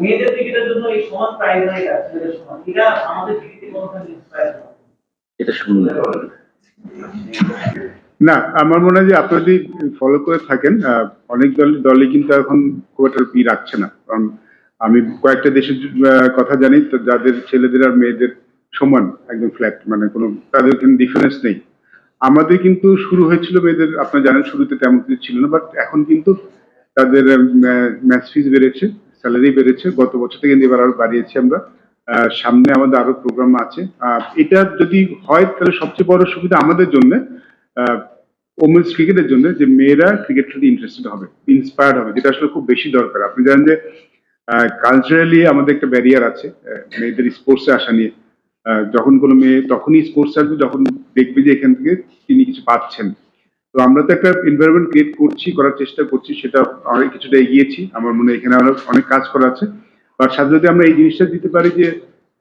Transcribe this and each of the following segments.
মেয়েদের ক্রিকেটের জন্য এই সমান প্রাইজ আছে ছেলেদের সমান। এটা আমাদের ক্রিকেটে কোনোখানে ইন্সপায়ার করে। এটা শুনলে না আমার মনে হয় যে আপনি যদি ফলো করে থাকেন আহ, অনেক দল দলই কিন্তু এখন খুব একটা ই রাখছে না। কারণ আমি কয়েকটা দেশের আহ, কথা জানি তো যাদের ছেলেদের আর মেয়েদের সমান একদম ফ্ল্যাট মানে কোনো তাদের কিন্তু ডিফারেন্স নেই। আমাদের কিন্তু শুরু হয়েছিল মেয়েদের আপনারা জানেন শুরুতে তেমন কিছু ছিল না বাট এখন কিন্তু তাদের ম্যাচ ফিজ বেড়েছে। স্যালারি বেড়েছে। গত বছর থেকে এবার আরও বাড়িয়েছি আমরা। সামনে আমাদের আরও প্রোগ্রাম আছে। এটা যদি হয়, তাহলে সবচেয়ে বড় সুবিধা আমাদের জন্য ওমেন্স ক্রিকেটের জন্য যে মেয়েরা ক্রিকেট খেলতে ইন্টারেস্টেড হবে ইন্সপায়ার্ড হবে, যেটা আসলে খুব বেশি দরকার। আপনি জানেন যে কালচারালি আমাদের একটা ব্যারিয়ার আছে মেয়েদের স্পোর্টসে আসা নিয়ে। যখন কোনো মেয়ে, তখনই স্পোর্টস আসবে, যখন দেখবে যে এখান থেকে তিনি কিছু পাচ্ছেন। তো আমরা তো একটা এনভায়রনমেন্ট ক্রিয়েট করছি, করার চেষ্টা করছি, সেটা অনেক কিছুটা এগিয়েছি। আমার মনে এখানে অনেক অনেক কাজ করা আছে। আর সাথে যদি আমরা এই জিনিসটা দিতে পারি যে,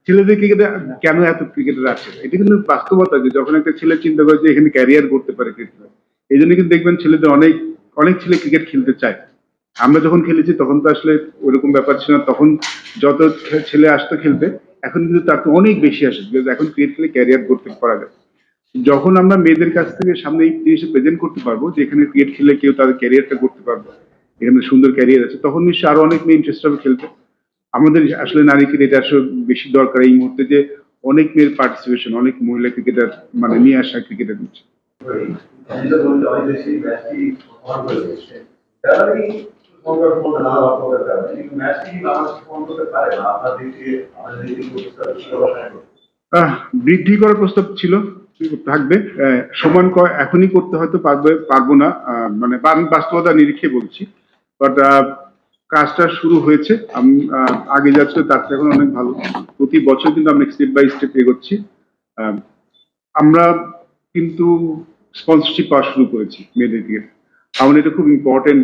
ছেলেদের ক্রিকেটে কেন এত ক্রিকেটার আছে এটা কিন্তু বাস্তবতা যে, যখন একটা ছেলে চিন্তা করে যে, এখানে ক্যারিয়ার করতে পারে ক্রিকেটে এই জন্য কিন্তু দেখবেন ছেলেদের অনেক অনেক ছেলে ক্রিকেট খেলতে চায়। আমরা যখন খেলেছি, তখন তো আসলে ওইরকম ব্যাপার ছিল না। তখন যত ছেলে আসতো খেলতে, এখন কিন্তু তার তো অনেক বেশি আসে এখন ক্রিকেট খেলে ক্যারিয়ার করতে পারা যায়। যখন আমরা মেয়েদের কাছ থেকে সামনে এই জিনিসটা প্রেজেন্ট করতে পারব যে এখানে ক্রিকেট খেলে কেউ তাদের ক্যারিয়ারটা করতে পারবে এখানে সুন্দর ক্যারিয়ার আছে তখন নিশ্চয়ই আরও অনেক মেয়ে ইন্টারেস্ট হবে খেলতে। আমাদের আসলে নারী ক্রিকেট আসলে বেশি দরকার এই মুহূর্তে যে অনেক মেয়ের পার্টিসিপেশন অনেক মহিলা ক্রিকেটার মানে নিয়ে আসা ক্রিকেটের মধ্যে বৃদ্ধি করার প্রস্তাব ছিল। থাকবে। সমান এখনই করতে হয়তো পারবে, পারব না। মানে বাস্তবতা নিরীক্ষে বলছি। বাট কাজটা শুরু হয়েছে। আমি আগে যাচ্ছে তার থেকে এখন অনেক ভালো। প্রতি বছর কিন্তু আমরা স্টেপ বাই স্টেপ এগোচ্ছি। আমরা কিন্তু স্পন্সরশিপ পাওয়া শুরু করেছি মেয়েদের ক্রিকেট আমার এটা খুব ইম্পর্টেন্ট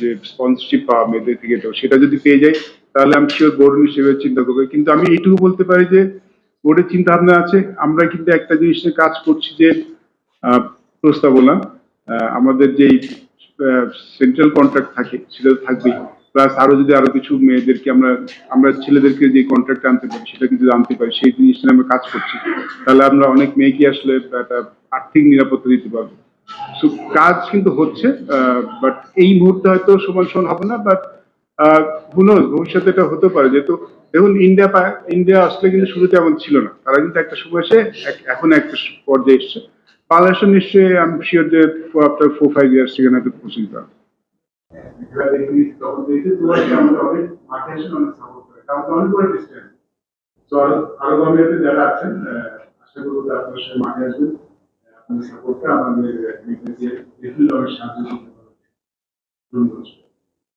যে স্পন্সরশিপ পাওয়া মেয়েদের ক্রিকেটও সেটা যদি পেয়ে যাই, তাহলে আমি শিওর বোর্ড হিসেবে চিন্তা করব। কিন্তু আমি এইটুকু বলতে পারি যে বোর্ডের চিন্তা ভাবনা আছে। আমরা কিন্তু একটা জিনিস নিয়ে কাজ করছি যে প্রস্তাবনা আমাদের যেই সেন্ট্রাল কন্ট্রাক্ট থাকে, সেটা তো থাকবেই। প্লাস আরও যদি আরও কিছু মেয়েদেরকে আমরা আমরা ছেলেদেরকে যে কন্ট্রাক্ট আনতে পারি, সেটা কিন্তু আনতে পারি, সেই জিনিসটা আমরা কাজ করছি। তাহলে আমরা অনেক মেয়েকে আসলে একটা আর্থিক নিরাপত্তা দিতে পারব। কাজ কিন্তু হচ্ছে বাট এই মুহূর্তে হয়তো সমান সমান হবে না বাট হুনো ভবিষ্যতে এটা হতে পারে। যেহেতু দেখুন ইন্ডিয়া ইন্ডিয়া আসলে কিন্তু শুরুতে এমন ছিল না। তারা কিন্তু একটা সময় এসে এখন একটা পর্যায়ে এসছে। বাংলাদেশে নিশ্চয়ই আমি শিওর যে আফটার ফোর ফাইভ ইয়ার্স সেখানে একটা পৌঁছে দিতে পারবে। যারা আছেন আশা করব মাঠে আসবেন সাপোর্টটা আমাদের সাহায্য করতে